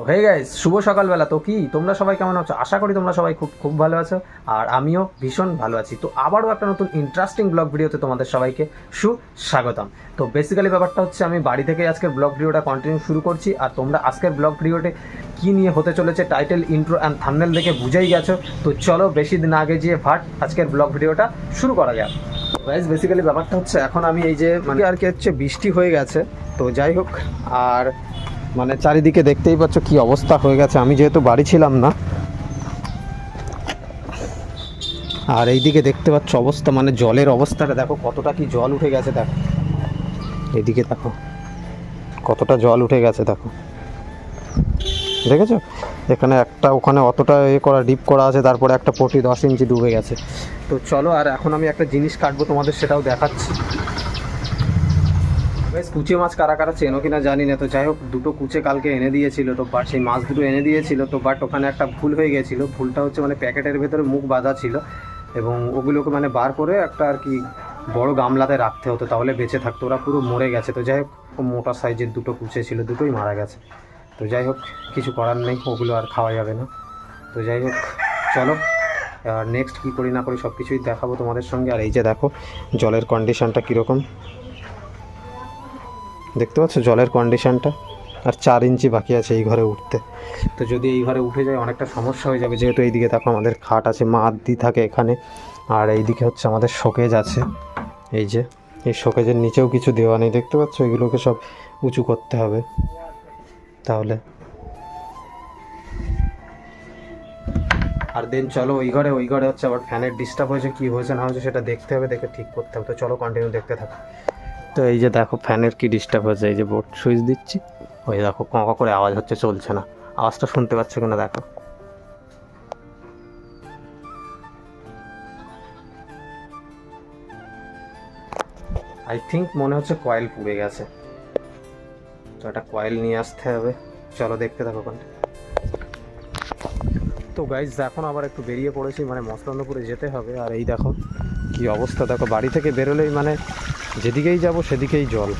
তো hey guys শুভ সকালবেলা। তো কি, তোমরা সবাই কেমন আছো? আশা করি তোমরা সবাই খুব খুব ভালো আছো। আর আমিও ভীষণ ভালো আছি। তো আবারও একটা নতুন ইন্টারেস্টিং ব্লগ ভিডিওতে তোমাদের সবাইকে সুস্বাগতম। তো বেসিক্যালি ব্যাপারটা হচ্ছে, আমি বাড়ি থেকে আজকের ব্লগ ভিডিওটা কন্টিনিউ শুরু করছি। আর তোমরা আজকের ব্লগ ভিডিওতে কী নিয়ে হতে চলেছে টাইটেল ইন্ট্রো অ্যান্ড থামনেল দেখে বুঝেই গেছো। তো চলো, বেশি দিন আগে যেয়ে ভাট আজকের ব্লগ ভিডিওটা শুরু করা যাক। গাইজ বেসিক্যালি ব্যাপারটা হচ্ছে, এখন আমি এই যে মানে আর কি হচ্ছে, বৃষ্টি হয়ে গেছে। তো যাই হোক, আর মানে চারিদিকে দেখতেই পাচ্ছ কি অবস্থা হয়ে গেছে। আমি যেহেতু বাড়ি ছিলাম না, আর এইদিকে দেখতে পাচ্ছ অবস্থা মানে জলের অবস্থাটা দেখো কতটা কি জল উঠে গেছে দেখো। এইদিকে দেখো, কতটা জল উঠে গেছে দেখো। দেখেছ? এখানে একটা, ওখানে অতটা এ করা, ডিপ করা আছে, তারপরে একটা পটি দশ ইঞ্চি ডুবে গেছে। তো চলো, আর এখন আমি একটা জিনিস কাটবো তোমাদের, সেটাও দেখাচ্ছি। বেশ, কুচে মাছ কারা কারা চেনো কিনা জানি না। তো যাই হোক, দুটো কুচে কালকে এনে দিয়েছিল তো বাট সেই মাছ দুটো এনে দিয়েছিল তো বাট ওখানে একটা ভুল হয়ে গেছিল। ভুলটা হচ্ছে মানে প্যাকেটের ভেতরে মুখ বাঁধা ছিল এবং ওগুলোকে মানে বার করে একটা আর কি বড় গামলাতে রাখতে হতো, তাহলে বেঁচে থাকতো। ওরা পুরো মরে গেছে। তো যাই হোক মোটা সাইজের দুটো কুচে ছিল, দুটোই মারা গেছে। তো যাই হোক, কিছু করার নেই, ওগুলো আর খাওয়া যাবে না। তো যাই হোক, চলো আর নেক্সট কী করি না করি সব কিছুই দেখাবো তোমাদের সঙ্গে। আর এই যে দেখো, জলের কন্ডিশনটা কীরকম? দেখতে পাচ্ছ জলের কন্ডিশানটা আর চার ইঞ্চি বাকি আছে এই ঘরে উঠতে। তো যদি এই ঘরে উঠে যায়, অনেকটা সমস্যা হয়ে যাবে। যেহেতু এইদিকে দেখো আমাদের খাট আছে মা আদি থাকে এখানে। আর এইদিকে হচ্ছে আমাদের শোকেজ আছে। এই যে, এই শোকেজের নিচেও কিছু দেওয়া নেই। দেখতে পাচ্ছ? এগুলোকে সব উঁচু করতে হবে। তাহলে। আর দেন চলো ওই ঘরে ওই ঘরে হচ্ছে আবার ফ্যানের ডিস্টার্ব হয়েছে, কী হয়েছে না হয়েছে সেটা দেখতে হবে, দেখে ঠিক করতে হবে। তো চলো কন্টিনিউ দেখতে থাকো। তো এই যে দেখো ফ্যানের কি ডিস্টার্ব হয়েছে, এই যে বোর্ড সুইচ দিচ্ছি। ওই দেখো কঁকা করে আওয়াজ হচ্ছে, চলছে না। আওয়াজটা শুনতে পাচ্ছ কিনা দেখো। আই থিঙ্ক মনে হচ্ছে কয়েল পুড়ে গেছে। তো একটা কয়েল নিয়ে আসতে হবে। চলো দেখতে থাকো কোনটা তো গাইজ এখন আবার একটু বেরিয়ে পড়েছি মানে মসলান্দপুরে যেতে হবে। আর এই দেখো কি অবস্থা, দেখো বাড়ি থেকে বেরোলেই মানে যেদিকেই যাব, সেদিকেই জল।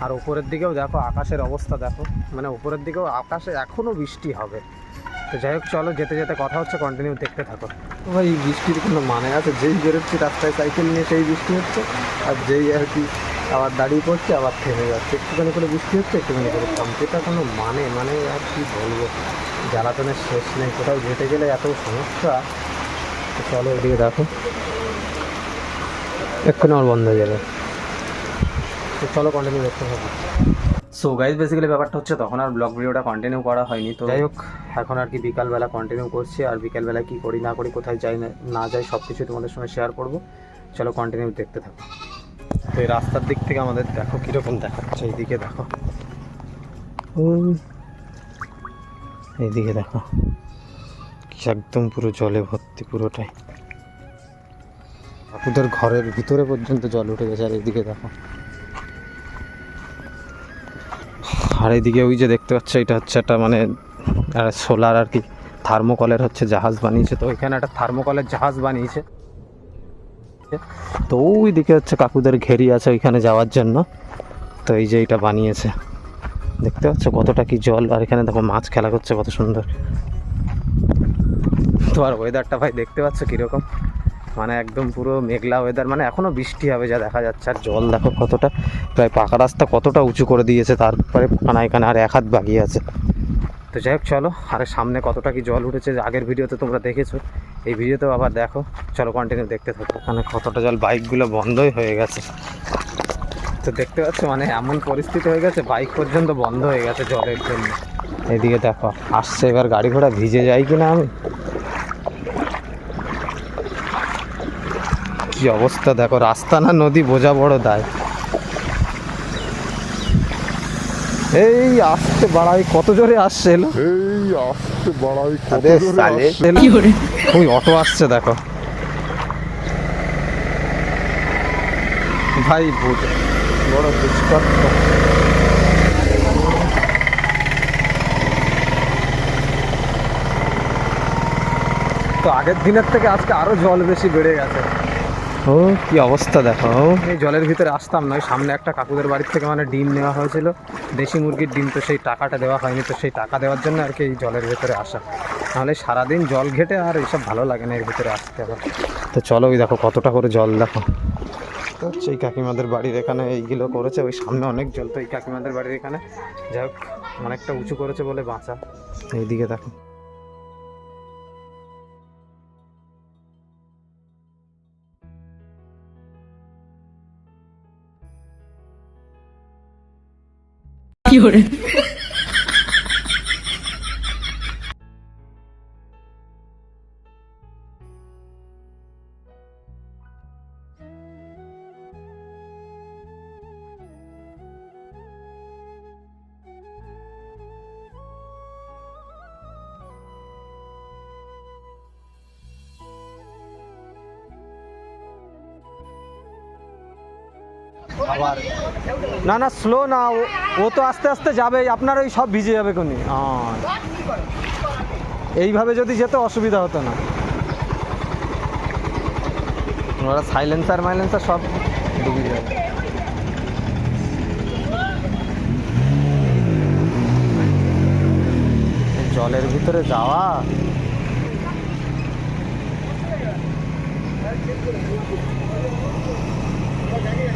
আর উপরের দিকেও দেখো, আকাশের অবস্থা দেখো। মানে উপরের দিকেও আকাশে এখনও বৃষ্টি হবে। তো যাই হোক, চলো যেতে যেতে কথা হচ্ছে কন্টিনিউ দেখতে থাকো। ভাই এই বৃষ্টির কোনো মানে আছে? যেই বেরোচ্ছি, রাস্তায় সাইকেল নিয়ে সেই বৃষ্টি হচ্ছে, আর যেই আর কি আবার দাঁড়িয়ে পড়ছে, আবার থেমে যাচ্ছে। একটুখানি করে বৃষ্টি হচ্ছে, একটুখানি করে এটা কোনো মানে মানে আর কি বলব? জ্বালাতনের শেষ নেই। কোথাও যেতে গেলে এত সমস্যা। চলো এদিকে দেখো। এক্ষুনি আমার বন্ধ হয়ে যাবে। তো চলো কন্টিনিউ দেখতে থাকো। সো গাইজ বেসিক্যালি ব্যাপারটা হচ্ছে তখন আর ব্লগ ভিডিওটা কন্টিনিউ করা হয়নি তো যাই হোক এখন আর কি বিকালবেলা কন্টিনিউ করছি আর বিকালবেলা কি করি না করি কোথায় যাই না না যাই সব কিছু তোমাদের সঙ্গে শেয়ার করব। চলো কন্টিনিউ দেখতে থাকো। তো এই রাস্তার দিক থেকে আমাদের দেখো কীরকম দেখাচ্ছে এইদিকে দেখো। এইদিকে দেখো। একদম পুরো জলে ভর্তি পুরোটাই। ওদের ঘরের ভিতরে পর্যন্ত জল উঠে গেছে, আর এইদিকে দেখো। আর এইদিকে ওই যে দেখতে পাচ্ছ, এটা হচ্ছে একটা মানে সোলার আর কি থার্মোকলের হচ্ছে জাহাজ বানিয়েছে। তো এখানে একটা থার্মোকলের জাহাজ বানিয়েছে। তো ওই দিকে হচ্ছে কাকুদের ঘেরি আছে ওইখানে যাওয়ার জন্য। তো এই যে এটা বানিয়েছে। দেখতে পাচ্ছ কতটা কি জল, আর এখানে দেখো মাছ খেলা করছে কত সুন্দর। তো আর ওয়েদারটা ভাই দেখতে পাচ্ছ কীরকম? মানে একদম পুরো মেঘলা ওয়েদার মানে এখনও বৃষ্টি হবে যা দেখা যাচ্ছে। আর জল দেখো কতটা, প্রায় পাকা রাস্তা কতটা উঁচু করে দিয়েছে, তারপরে কানা এখানে আর এক হাত বাগিয়ে আছে। তো যাই হোক, চলো, আর সামনে কতটা কি জল উঠেছে, আগের ভিডিওতে তোমরা দেখেছ, এই ভিডিওতেও আবার দেখো। চলো কন্টিনিউ দেখতে থাকো ওখানে কতটা জল বাইকগুলো বন্ধই হয়ে গেছে। তো দেখতে পাচ্ছ মানে এমন পরিস্থিতি হয়ে গেছে বাইক পর্যন্ত বন্ধ হয়ে গেছে জলের জন্য। এদিকে দেখো, আসছে, এবার গাড়ি ঘোড়া ভিজে যাই কিনা আমি? কি অবস্থা? দেখো রাস্তা না নদী বোঝা বড় দায়। এই আসতে বাড়াই কত জোরে আসছে এলো? এই আসতে বাড়াই কত আরে জোরে আসছে। ওই অটো আসছে দেখো। ভাই ভূত বড় দুষ্কর তো আগের দিনের থেকে আজকে আরও জল বেশি বেড়ে গেছে। ও কি অবস্থা দেখো। এই জলের ভিতরে আসতাম নয় সামনে একটা কাকুদের বাড়ির থেকে মানে ডিম নেওয়া হয়েছিল। দেশি মুরগির ডিম তো সেই টাকাটা দেওয়া হয়নি, তো সেই টাকা দেওয়ার জন্য আর কি এই জলের ভিতরে আসা। নাহলে সারাদিন জল ঘেটে আর এইসব ভালো লাগে না এর ভিতরে আসতে আবার। তো চলো ওই দেখো কতটা করে জল দেখো। তো এই কাকিমাদের বাড়ির এখানে এইগুলো করেছে, ওই সামনে অনেক জল তো এই কাকিমাদের বাড়ির এখানে। যাই হোক, অনেকটা উঁচু করেছে বলে বাঁচা। এইদিকে দেখো। 有人 আবার। না না স্লো না, ও- তো আস্তে আস্তে যাবে আপনার ওই সব ভিজে যাবে কোনি এইভাবে যদি যেতে অসুবিধা হতো না। ওরা সাইলেন্সার মাইলেন্সার সব ডুবে যাবে। জলের ভিতরে যাওয়া?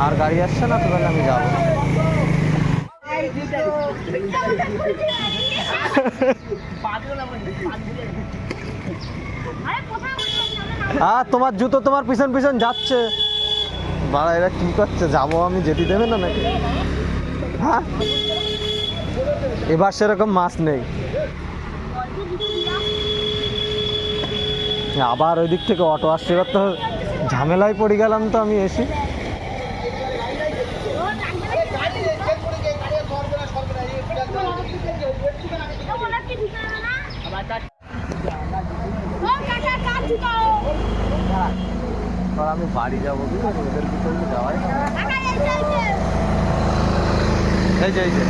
আর গাড়ি আসছে না, তো আমি যাব। হ্যাঁ তোমার জুতো তোমার পিছন পিছন যাচ্ছে। বাড়া, এরা কি করছে? যাব আমি? যেতে দেবে না নাকি? হ্যাঁ? এবার সেরকম মাছ নেই। আবার ওই দিক থেকে অটো আসছে, এবার তো ঝামেলায় পড়ে গেলাম তো আমি এসি আর আমি বাড়ি যাব কি করে? ওদের ভিতরে যাওয়াই। এই যে এই যে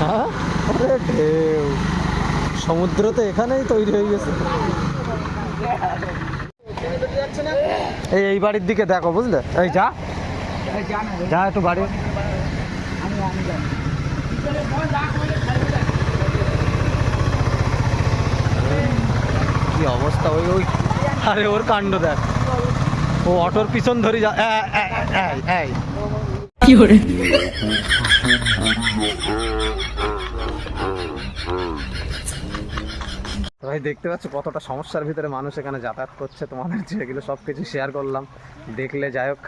হ্যাঁ ঢেউ সমুদ্র তো এখানেই তৈরি হয়ে গেছে এই এই বাড়ির দিকে দেখো, বুঝলে এই, যা যা একটু বাড়ি অবস্থা ওই ওই। আরে ওর কাণ্ড দেখ। ও অটোর পিছন ধরে যা এই, এই। ভাই দেখতে পাচ্ছ কতটা সমস্যার ভিতরে মানুষ এখানে যাতায়াত করছে তোমাদের যেগুলো সব কিছু শেয়ার করলাম। দেখলে যাই হোক।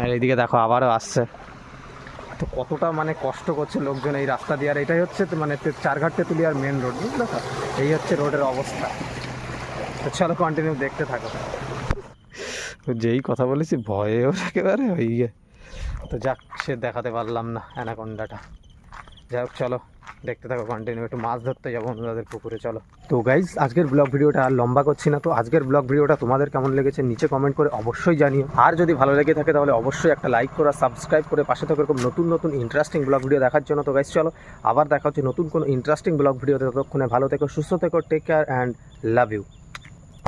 আর এইদিকে দেখো আবারও আসছে। তো কতটা মানে কষ্ট করছে লোকজন এই রাস্তা দিয়ে। আর এটাই হচ্ছে মানে তে- তুলি আর মেন রোড বুঝলে তো? এই হচ্ছে রোডের অবস্থা। তো চলো কন্টিনিউ দেখতে থাকো। যেই কথা বলেছি ভয়ে ওর একেবারে ওই গিয়ে। তো যাক, সে দেখাতে পারলাম না অ্যানাকোন্ডাটা। যাই হোক, চলো, দেখতে থাকো কন্টিনিউ একটু মাছ ধরতে যাব আমাদের পুকুরে, চলো। তো গাইজ আজকের ব্লগ ভিডিওটা আর লম্বা করছি না, তো আজকের ব্লগ ভিডিওটা তোমাদের কেমন লেগেছে নিচে কমেন্ট করে অবশ্যই জানিও। আর যদি ভালো লেগে থাকে তাহলে অবশ্যই একটা লাইক করা সাবস্ক্রাইব করে পাশে থাকো এরকম নতুন নতুন ইন্টারেস্টিং ব্লগ ভিডিও দেখার জন্য। তো গাইজ চলো, আবার দেখা হচ্ছে নতুন কোনো ইন্টারেস্টিং ব্লগ ভিডিও ততক্ষণে ভালো থেকো, সুস্থ থেকো take care and love you